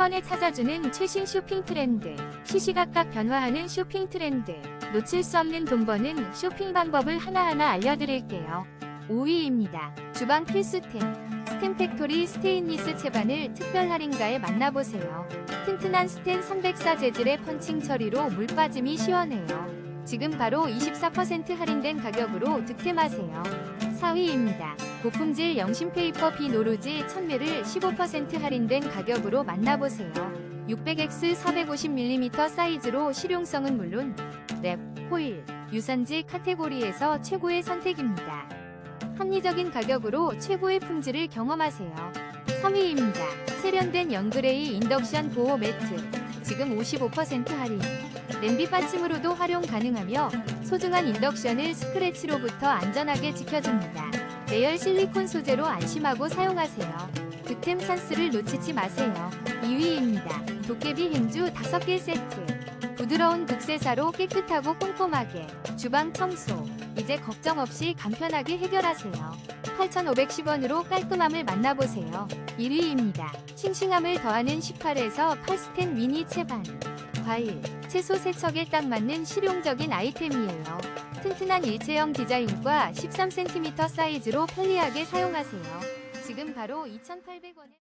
번에 찾아주는 최신 쇼핑 트렌드. 시시각각 변화하는 쇼핑 트렌드. 놓칠 수 없는 돈 버는 쇼핑 방법을 하나하나 알려드릴게요. 5위입니다. 주방 필수템. 스템 팩토리 스테인리스 채반을 특별 할인가에 만나보세요. 튼튼한 스텐 304 재질의 펀칭 처리로 물 빠짐이 시원해요. 지금 바로 24% 할인된 가격으로 득템하세요. 4위입니다. 고품질 영신 페이퍼 비노루지 1000ml 15% 할인된 가격으로 만나보세요. 600X 450mm 사이즈로 실용성은 물론 랩, 호일, 유산지 카테고리에서 최고의 선택입니다. 합리적인 가격으로 최고의 품질을 경험하세요. 3위입니다. 세련된 영그레이 인덕션 보호 매트. 지금 55% 할인. 냄비 받침으로도 활용 가능하며 소중한 인덕션을 스크래치로부터 안전하게 지켜줍니다. 레열 실리콘 소재로 안심하고 사용하세요. 득템 찬스를 놓치지 마세요. 2위입니다. 도깨비 행주 5개 세트. 부드러운 극세사로 깨끗하고 꼼꼼하게 주방 청소. 이제 걱정 없이 간편하게 해결하세요. 8,510원으로 깔끔함을 만나보세요. 1위입니다. 싱싱함을 더하는 18에서 8스텐 미니 채반. 과일, 채소 세척에 딱 맞는 실용적인 아이템이에요. 튼튼한 일체형 디자인과 13cm 사이즈로 편리하게 사용하세요. 지금 바로 2,800원에